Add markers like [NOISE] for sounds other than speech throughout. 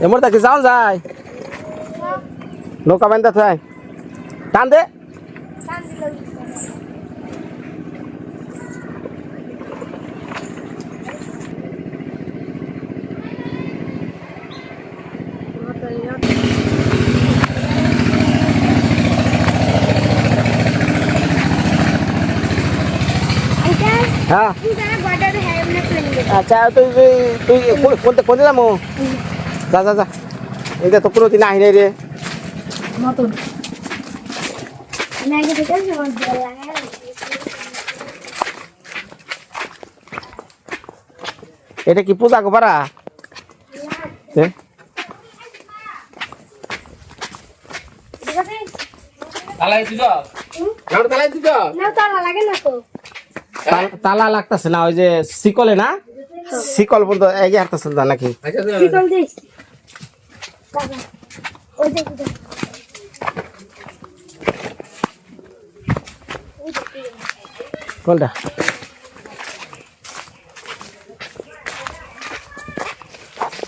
এমর তাকে যাও যায় নৌকা বান্ধা থাই টান দে হ্যাঁ আচ্ছা তুই তুই তুই কোন- কোনতে কোনতে যাব যা যা যা। এটা তো কোনো দিন আহি নাই রে। এটা কি পূজা গো পারা তাল- তালা লাগতেছে না ওই যে শিকলে না? শিকল বলতে এগিয়ে হাঁটতেছে না নাকি? কোনটা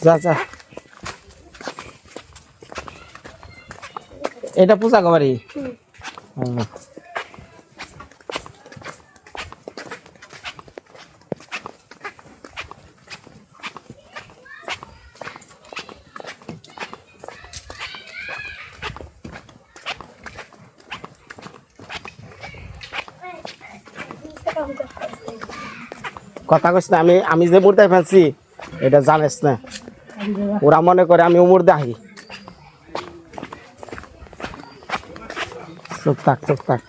যা যা। এটা পূজা কবারি কথা কইস না, আমি আমি যে মুর্দা ফেলছি, এটা জানিস না। ওরা মনে করে আমি উমর দাহি। চুপ থাক চুপ থাক।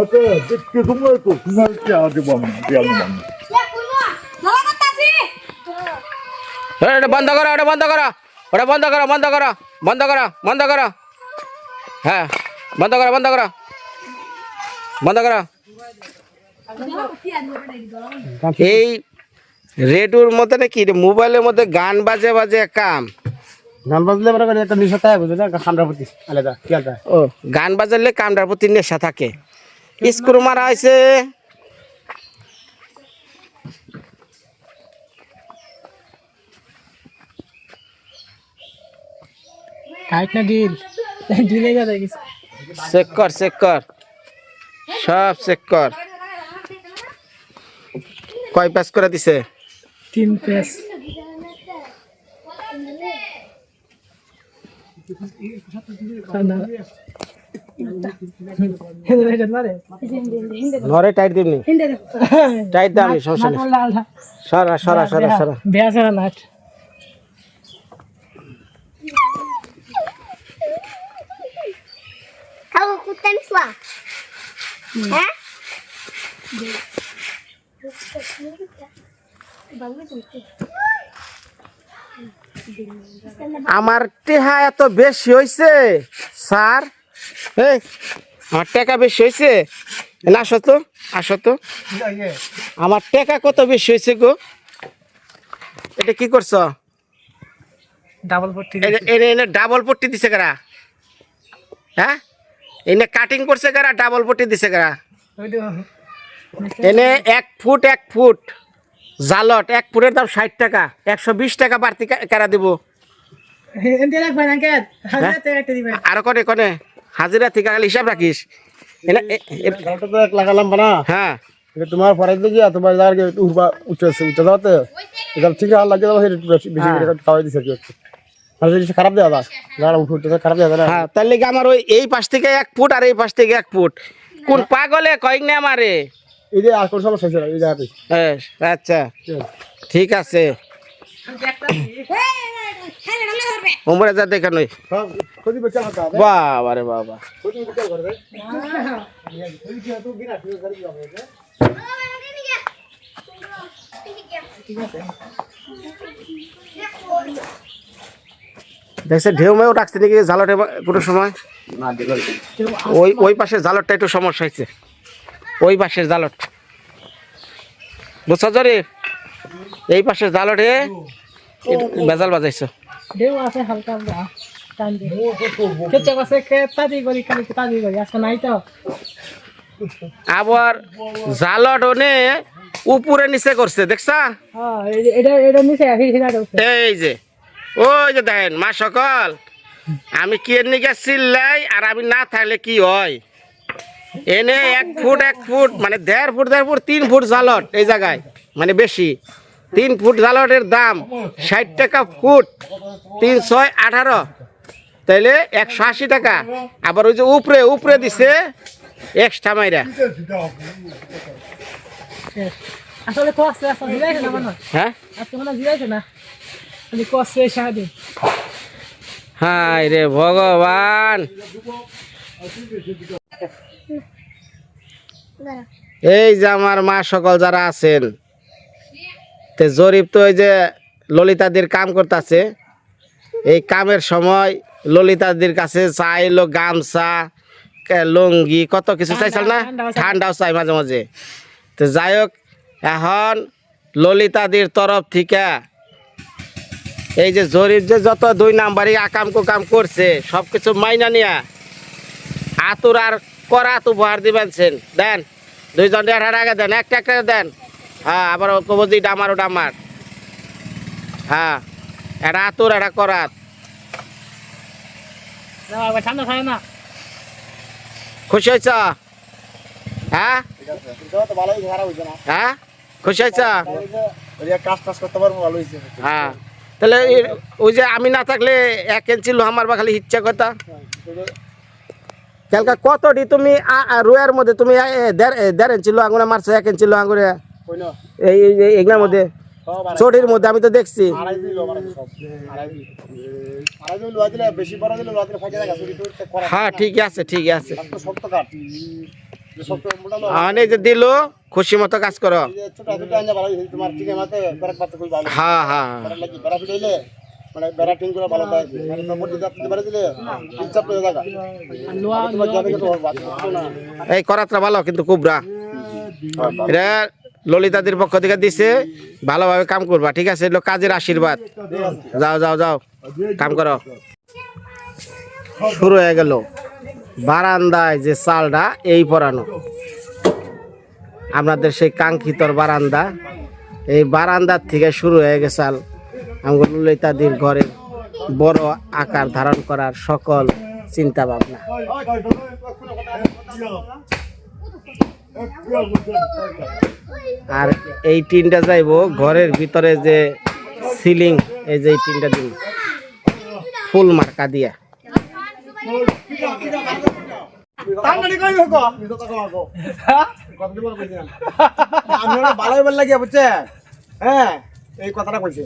어때? 그 동물 또 그날 때 아주 뭐 미안해 뭐. এটা বন্ধ করা এটা বন্ধ করা। ওটা বন্ধ করা বন্ধ করা বন্ধ করা বন্ধ করা। হ্যাঁ বন্ধ করা বন্ধ করা। বন্ধ করা। এই রেডুর মধ্যে নাকি মোবাইলের মধ্যে গান বাজে বাজে কাম। গান বাজলে একটা নেশা থাকে বুঝলে কামড়ার প্রতি। আলাদা? ও গান বাজালে কামড়ার প্রতি নেশা থাকে। স্ক্রু মারা হয়েছে। কাইট না ডিল ডিলে গেছে চেক কর চেক কর। সব চেক কর। কয় পাস করে দিছে? তিন পেস [LAUGHS] নরে? টাইট দিবনি টাইট দামি সমস্যা নেই। সরা সরা সরা নাট. Hah? আমার টেহা এত বেশি হয়েছে স্যার। এই আমার টাকা বেশি হয়েছে? না আসো তো আসো তো। আমার টাকা কত বেশি হয়েছে গো? এটা কি করছ? ডাবল পট্টি এনে- এনে এনে ডাবল পট্টি দিছে কারা? হ্যাঁ? এনে কাটিং করছে কারা? ডাবল পট্টি দিছে কারা? এনে এক ফুট এক ফুট। জালট এক ফুটের দাম ষাট টাকা। একশো বিশ টাকা বাড়তি কারা দিব। আরও কনে কনে? হাজিরা থেকে খালি হিসাব রাখিস। লাগালাম বানা। হ্যাঁ। তোমার পরে দিকে তোমার জায়গা উঠবা উঠে উঠে যাওয়াতে। এটা ঠিক আছে লাগে বেশি বেশি খাওয়াই দিছে খারাপ দেওয়া দাও যারা উঠে খারাপ দেওয়া না। হ্যাঁ তার লেগে আমার ওই এই পাশ থেকে এক ফুট আর এই পাশ থেকে এক ফুট। কোন পাগলে কয়েক না আমারে। এই যে আর কোন সমস্যা না, এই জায়গাতে হ্যাঁ, আচ্ছা। ঠিক আছে। দেখছে ঢেউ মেয়েও রাখছে নাকি জালটে কোনো সময়? ওই ওই পাশের জালটটা একটু সমস্যা হয়েছে। ওই পাশের জালট বুঝছ জরে এই পাশে জালটে বেজাল বাজাইছো। ঢেউ আছে হালকা টান দিয়ে করি করি আজকে নাই তো। আবার জালট ওনে উপরে নিচে করছে দেখছা? এই যে ওই যে দেখেন মা সকল আমি কি এর নিকে চিল্লাই আর আমি না থাকলে কি হয়? এনে এক ফুট এক ফুট মানে দেড় ফুট দেড় ফুট তিন ফুট জালট এই জায়গায় মানে বেশি। তিন ফুট জালটের দাম ষাট টাকা ফুট তিন ছয় আঠারো। তাইলে একশো আশি টাকা। আবার ওই যে উপরে উপরে দিছে এক্সট্রা মাইরা। হ্যাঁ? হাই রে ভগবান। এই যে আমার মা সকল যারা আছেন তে জরিপ তো ওই যে ললিতাদির কাম করতেছে এই কামের সময় ললিতাদির কাছে চাইলো গামছা লুঙ্গি কত কিছু চাইছিল না ঠান্ডাও চাই। মাঝে মাঝে তো যাই হোক এখন ললিতাদির তরফ থেকে এই যে জরিপ যে যত দুই নাম্বারই আকাম কুকাম করছে সব কিছু মাইনা নিয়া আতুর আর করা তো উপহার দিবেন। দেন দুইজন টাকা দেন একটা একটা দেন হ্যাঁ আবার কবো যে ডামার ও ডামার হ্যাঁ এটা আতুর এটা করাত। খুশি হয়েছ? হ্যাঁ? হ্যাঁ? খুশি হয়েছ? হ্যাঁ। তাহলে ওই যে আমি না থাকলে এক ইঞ্চি লোহামার বা খালি ইচ্ছা কথা কালকা কতটি তুমি রুয়ের মধ্যে তুমি দেড় ইঞ্চি লোহা আঙুরে মারছো এক ইঞ্চি লোহা আঙুরে কই না এই এই- এই এগুলোর মধ্যে? চটির মধ্যে আমি তো দেখছি। হ্যাঁ ঠিক আছে ঠিক আছে। যে দিল খুশি মতো কাজ করো। হ্যাঁ হ্যাঁ। মানে করে ভালো মানে দিলে এই করাতটা ভালো কিন্তু কুবরা এটা ললিতাদির পক্ষ থেকে দিছে, ভালোভাবে কাম করবা, ঠিক আছে? কাজের আশীর্বাদ। যাও যাও যাও, কাম করো। শুরু হয়ে গেল বারান্দায় যে চালটা, এই পরানো। আপনাদের সেই কাঙ্ক্ষিতর বারান্দা, এই বারান্দার থেকে শুরু হয়ে গেছে আমগো ললিতাদির ঘরে বড় আকার ধারণ করার সকল চিন্তা ভাবনা আর এই টিনটা যাইব ঘরের ভিতরে যে সিলিং, এই যে এই টিনটা দিব। ফুল মার্কা দিয়া। আমি ওরা ভালোই ভালো লাগিয়া বুঝছে? হ্যাঁ এই কথাটা কইছে।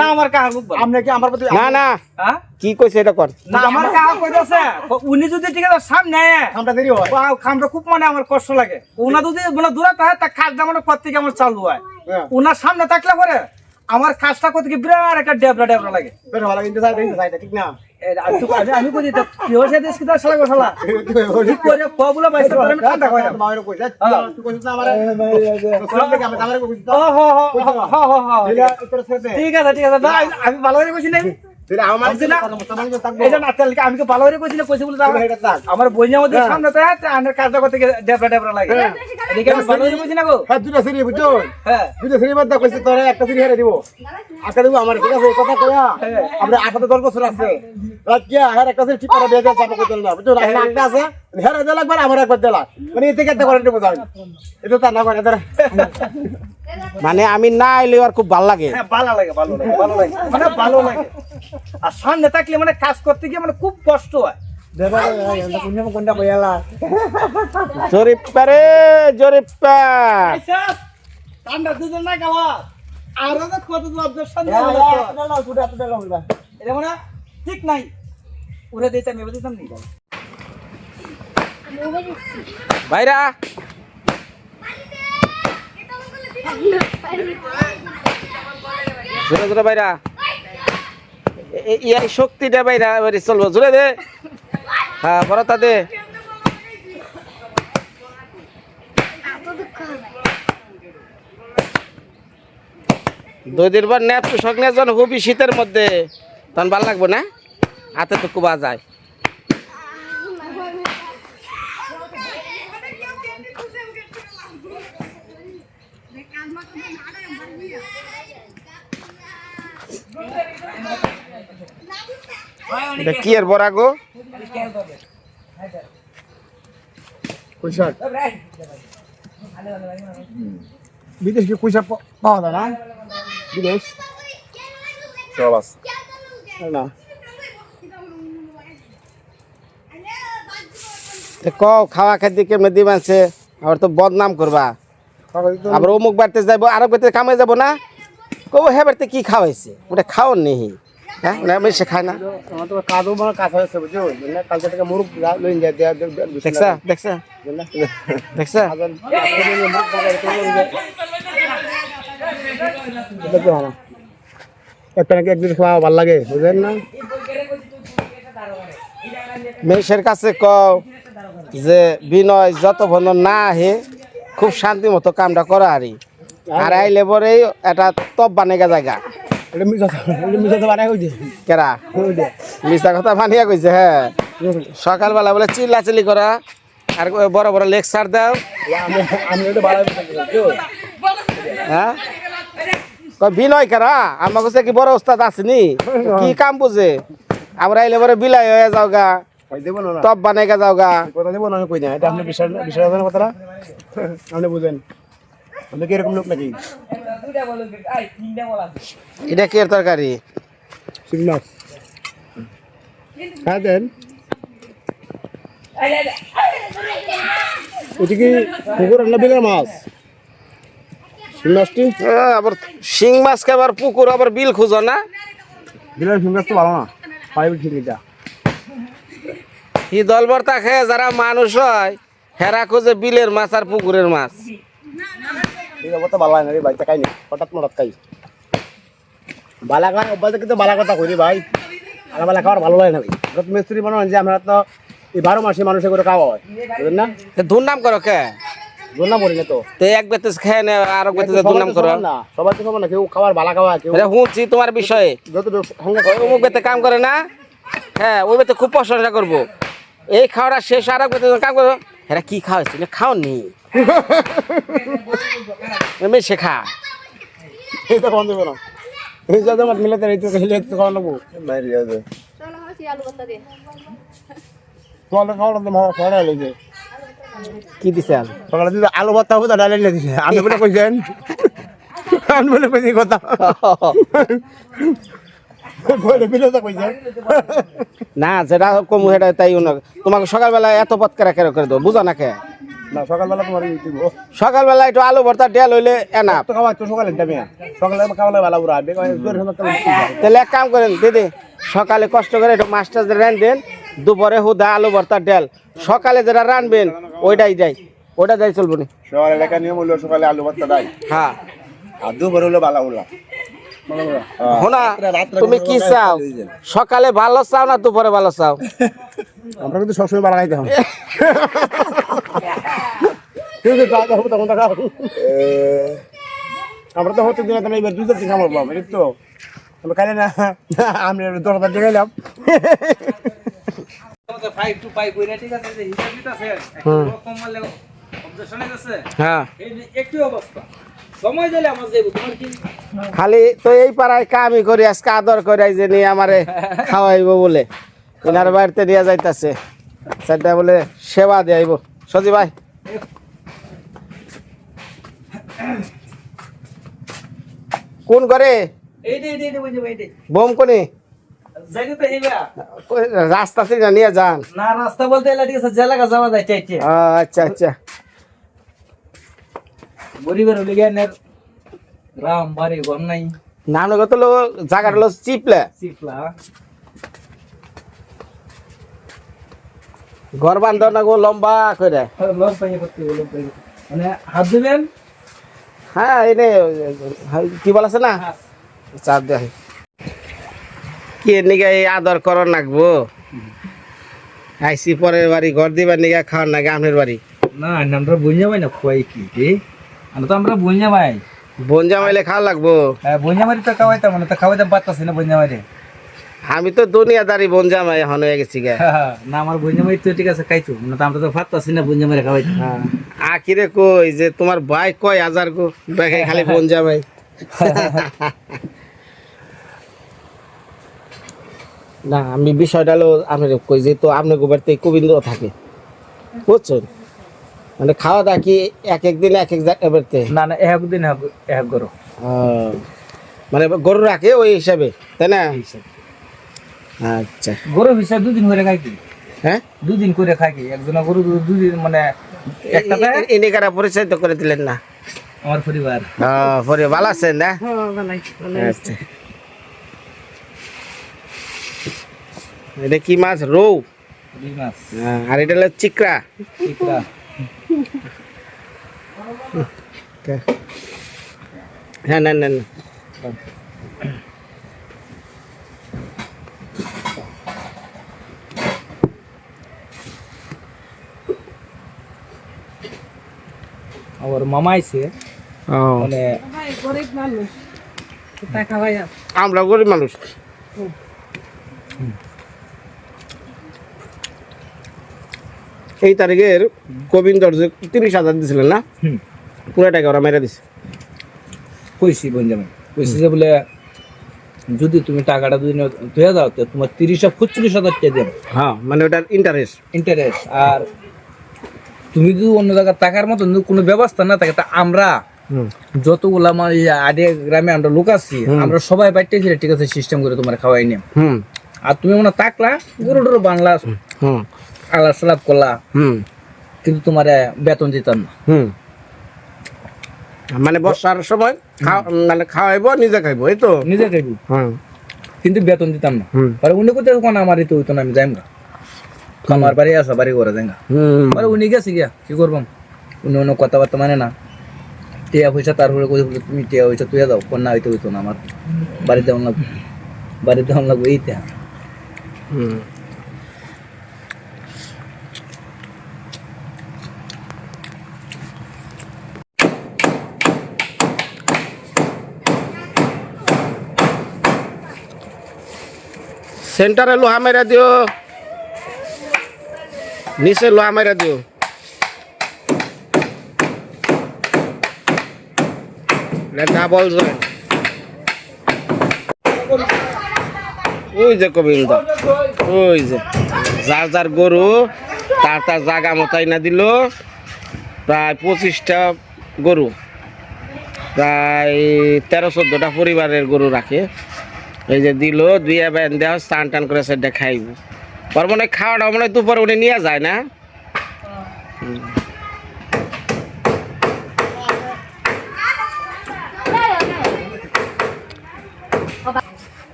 না আমার কাকা খুব আপনি কি আমার প্রতি না না। হ্যাঁ? কি কইছে এটা কর। না আমার কাকা কইতাছে? উনি যদি ঠিক আছে সামনে খামটা দেরি হয়। বা খামটা খুব মানে আমার কষ্ট লাগে। উনা যদি মানে দূরে থাকে তা কাজটা মানে কত থেকে আমার চালু হয়। ওনার সামনে থাকলে পরে আমার কাজটা করতে কি বিরাট একটা ডেবরা ডেবরা লাগে। বেশ ভালো কিন্তু সাইড কিন্তু সাইড ঠিক না? আমি কই দিতে? কেউ সে দেশ শালা ঠিক [LAUGHS] করে ঠান্ডা মায়ের তুই কইছিস না আমারে? ঠিক আছে ঠিক আছে না, আমি ভালো করে কইছি না। আমি তো ভালো করে কইছি না কইছি বলে আমার বইনের মধ্যে সামনে তো আছে আন্ডার কাজটা করতে ডেবরা ডেবরা লাগে। এদিকে আমি ভালো করে কইছি না গো? হ্যাঁ দুটো সিঁড়ি বুঝছ? হ্যাঁ। দুটো সিঁড়ি বাদ কইছে তোরে একটা সিঁড়ি হেরে দিব। একটা দিব আমার ঠিক আছে এই কথা কইয়া আমরা আপাতত দশ বছর আছে। রাখিয়া হ্যাঁ একটা সিঁড়ি ঠিক করে দিয়ে দেন চাপা না বুঝছ? না আছে হেরে দেলা একবার আমার একবার দেলা মানে এতে কেটে এটা তা না করে মানে আমি না এলে আর খুব ভালো লাগে। হ্যাঁ ভালো লাগে ভালো লাগে ভালো লাগে। মানে ভালো লাগে। আর সামনে থাকলে মানে কাজ করতে গিয়ে মানে খুব কষ্ট হয়। দেবা কোনটা কোনটা বইয়ালা জরিপ পারে জরিপ পা ঠান্ডা দুজন না গাওয়া আর তো কত অবজেকশন এটা মানে ঠিক নাই। উড়ে দিতে আমি দিতাম নি। ভাইরা জোরে জোরে ভাইরা এই শক্তিটা ভাইরা এবারে চলবো। জোরে দে। হ্যাঁ বড়তা দে। এত দুই দিন পর নেপ নিয়ে যখন হুবি শীতের মধ্যে। তখন ভালো লাগবে না? হাতে তো কুবা যায়। এটা কি এর বড়া গো? বিদেশ কি কুইশাক পাওয়া যায় না? বিদেশ? সব আছে না? কও খাওয়া খাদ্য কেমনে দিবানছে আবার তো বদনাম করবা। আবার অমুক বাড়িতে যাব আরও বাড়িতে কামে যাব না? কব হ্যাঁ বাড়িতে কি খাওয়াইছে? ওটা খাও নেই। হ্যাঁ খায় না আমার তো মানে কাঁচা হয়েছে বুঝছ না। কালকে থেকে যায় দেখছা দেখছা দেখছা। একটা নাকি একদিন খাওয়া ভালো লাগে বুঝলেন না? মেয়ের কাছে কও যে বিনয় যত ভন না আহে খুব শান্তি মতো কামটা করা আরি আর। আইলে পরে এটা তপ বানেগা জায়গা। এটা তো বানাই কেরা? মিশা কথা বানিয়া কইছে হ্যাঁ সকালবেলা বলে চিল্লাচিল্লি করা আর বড় বড় লেকচার দাও। হ্যাঁ বিনয় কেরা আমার কাছে কি বড় ওস্তাদ আসেনি কি কাম বুঝে আমরা আইলে পরে বিলাই হয়ে যাও গা টপ বানাইগা যাও গা কথা দেব না কই না এটা আপনি বিশ্বাস বিশ্বাস করেন কথাটা? আপনি বুঝেন আপনি কি এরকম লোক নাকি? এটা কি এর তরকারি? সিগনাস হ্যাঁ দেন। এটা কি পুকুর না বিলের মাছ? আবার শিং মাছ খাবার পুকুর? আবার বিল খুঁজো না? বিলের সিগনাস তো ভালো না। পাইব ঠিক এটা। কি দলবর্তা খেয়ে যারা মানুষ হয় হেরা খুঁজে বিলের মাছ আর পুকুরের মাছ। ঠিক আছে তো না রে ভাই তাকাই নি হঠাৎ মঠাৎ খাই বালা খাওয়ার অভ্যাস কিন্তু বালা কথা কই ভাই। আর বালা খাওয়ার ভালো লাগে না ভাই। মিস্ত্রি মনে হয় যে আমরা তো এই বারো মাসে মানুষের করে খাওয়া হয় বুঝলেন না? তে করো কে? জন্য মরি না তো। তে এক বেতে খেয়ে নে আর এক বেতে দুর্নাম করো। না সবাই তো না কেউ খাবার ভালো খাওয়া কেউ এটা হুঁচি তোমার বিষয়ে। যত সঙ্গে ওই অমুক বেতে কাম করে না? হ্যাঁ ওই বেতে খুব প্রশংসা করব। এই খাওয়াটা শেষ আর এক বেতে কাম করব এরা কি খাওয়াইছে? না নি শেখা। তো খাওয়ান দেবে না এই যাতে আমার মিলাতে এই তো নেব বাইরে চলো হাসি আলু ভর্তা দে তো কি দিছে সকালে আলু ভর্তা হবে তো ডালে দিছে। আমি বলে কইছেন। আমি বলে কইছি কথা। বলে বিলে তো কইছেন। না যেটা কম সেটা তাই না তোমাকে সকালবেলা এত পথ কেরা কেরা করে দেবো বুঝো না কে? না সকালবেলা তোমার দিব। সকালবেলা একটু আলু ভর্তা ডেল হইলে এনাপ তো খাওয়া তো সকালে টাইমে সকালে খাওয়ালে পুরা বেকার জোর তাহলে এক কাম করেন দিদি সকালে কষ্ট করে একটু মাছ টাছ রান দেন দুপুরে হুদা আলু ভর্তা ডেল। সকালে যেটা রানবেন ওইটাই যাই ওইটা যাই চলবো নি। শহর এলাকা নিয়ম হলো সকালে আলু ভর্তা দেয়। হ্যাঁ। আর দুপুর হলো বালা উলা হোনা তুমি কি চাও? সকালে ভালো চাও না দুপুরে ভালো চাও? আমরা কিন্তু সবসময় ভালো খাইতে হবে আমরা তো হতে দিলে তুমি এবার দুধ দিন খাব বাবা ঠিক তো। আমরা খাইলে না আমি দশ হাজার টাকা গেলাম ফাইভ টু ফাইভ ঠিক আছে হিসাব দিতেছে অবজেকশন আছে হ্যাঁ একই অবস্থা। সময় দিলে আমার যাইব তোমার কি? খালি তো এই পাড়ায় কামই করি আজকে আদর করে এই যে নিয়ে আমারে খাওয়াইব বলে। এনার বাড়িতে নিয়ে যাইতাছে। সেটা বলে সেবা দেয়াইব। সজি ভাই। কোন করে বোম কোনে? রাস্তা থেকে নিয়ে যান? না রাস্তা বলতে এলা ঠিক আছে যে যাওয়া যায় আচ্ছা আচ্ছা। গরিবের হলে রাম বাড়ি ঘর নাই। নাম কত লোক জায়গাটা হলো চিপলে। সিফলা ঘর বান্ধব না গো লম্বা করে। লোক মানে হাত দিবেন? হ্যাঁ এনে কি বলেছে না? চাপ দেয় কি নিগা এই আদর করন লাগবো আইসি পরের বাড়ি ঘর দিবার নিগা খাওয়ার নাগে আমের বাড়ি। না আমরা বুঝে পাই না খুয়াই কি আমরা তো আমরা বুঝে পাই বঞ্জা মাইলে খাওয়া লাগবো। হ্যাঁ বঞ্জামারি তো খাওয়াইতাম না তো খাওয়াইতাম পারতাছি না বঞ্জামারি আমি তো দুনিয়াদারি বঞ্জা মাই এখন হয়ে গেছি গে। না আমার বঞ্জামারি তো ঠিক আছে খাইতো। না তো আমরা তো পারতাছি না বঞ্জামারি খাওয়াইতাম আখিরে কই যে তোমার ভাই কয় হাজার গো? দেখে খালি বঞ্জা মাই না আমি বিষয়টা হলো আপনার কই যে তো আপনার গোবারতে গোবিন্দ থাকে। বুঝছেন? মানে খাওয়া দাওয়া কি এক এক দিন এক এক জায়গাতে না না এক দিন এক- গরু। মানে গরু রাখে ওই হিসাবে তাই না? আচ্ছা। গরু হিসাব দুদিন করে খাই কি? হ্যাঁ? দুদিন করে খাই কি? একজনের গরু দুদিন মানে একটা ইনি কারা পরিচয় তো করে দিলেন না। আমার পরিবার। হ্যাঁ পরে ভালো আছেন না? হ্যাঁ আচ্ছা। এটা কি মাছ? রৌ? মাস হ্যাঁ, আর এটা হলো চিকরা চিকরা হ্যাঁ না না না আমার মামা আইছে ও মানে ভাই গরিব মানুষ। টাকা ভাইয়া। আমরা গরিব মানুষ। এই তারিখের গোবিন্দর যে তিরিশ হাজার দিছিলেন না। পুরো টাকা ওরা মেরে দিছে। কইছি বঞ্জামাই কইছি যে বলে যদি তুমি টাকাটা দুদিন ধুয়ে দাও তো তোমার তিরিশ পঁচিশ হাজার টাকা দেবো। হ্যাঁ মানে ওটার ইন্টারেস্ট ইন্টারেস্ট আর তুমি যদি অন্য জায়গায় টাকার মতো যদি কোনো ব্যবস্থা না থাকে তা আমরা যতগুলো আমার আডে গ্রামে আমরা লোক আছি আমরা সবাই বাইতে ঠিক আছে সিস্টেম করে তোমার খাওয়াই নিয়ে। হুম। আর তুমি মনে তাকলা গরু টরু বাংলা আলাপ সালাপ করলা হুম। কিন্তু তোমার বেতন দিতাম না। হুম। মানে বর্ষার সময় মানে খাওয়াইবো নিজে খাইবো এই তো? নিজে খাইবি। হুম। কিন্তু বেতন দিতাম না। পরে উনি কোথায় কোন আমার তো হইতো না আমি যাইম গা আমার বাড়ি আসা বাড়ি করে যাই হুম। পরে উনি গেছে গিয়া কি করবাম উনি অন্য কথাবার্তা মানে না। টিয়া পয়সা তারপরে কই বলে, তুমি টিয়া পয়সা তুই যাও কন্যা হইতে হইতো না আমার। বাড়িতে অন লাগবে বাড়িতে অন লাগবে এইটা। হুম। সেন্টারে লোহা মেরা দিও। নিচে লোহা মেরা দিও। ডাবল জয়েন্ট ওই যে গোবিন্দ ওই যে। যার যার গরু, তার তার জাগা মতাই না দিল। প্রায় পঁচিশটা গরু। প্রায় তেরো চোদ্দটা পরিবারের গরু রাখে। এই যে দিল, দুই বেন দেওয়া স্নান টান করে সেটা খাইব পর মনে হয় খাওয়াটা, মনে হয় দুপুরে উনি নিয়ে যায় না?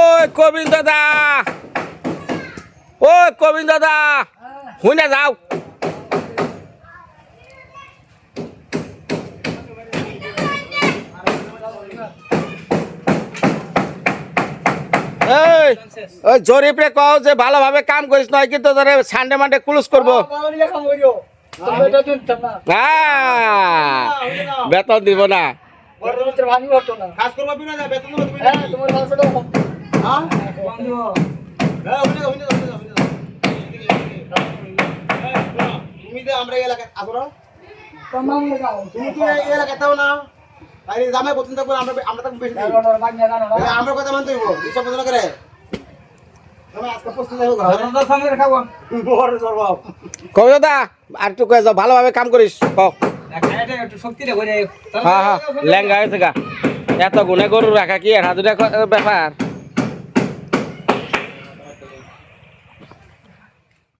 ওই কবিন দাদা! ওই কবিন দাদা! শুনে যাও। এই ওই জরিপে কও যে ভালোভাবে কাম করিস নয় কিন্তু তোরে সানডে মানডে ক্লোজ করব। হ্যাঁ বেতন দিব না। কাজ করব বিনা যা বেতন দেবো? হ্যাঁ? হ্যাঁ। হ্যাঁ, যে আমরা এলাকায় আসো তুমি এই এলাকায় থাকো না। জামাই আমরা। তাহলে আমরা কথা মানতে হইব এইসব করে জামাই আজকে প্রস্তুত হইব খাব বড় জবাব কবি দাদা আর একটু কয়ে যাও ভালোভাবে কাম করিস হ্যাঁ হ্যাঁ লেঙ্গা হয়েছে গা। এত গুনে গরু রাখা কি এরা দুটা ব্যাপার?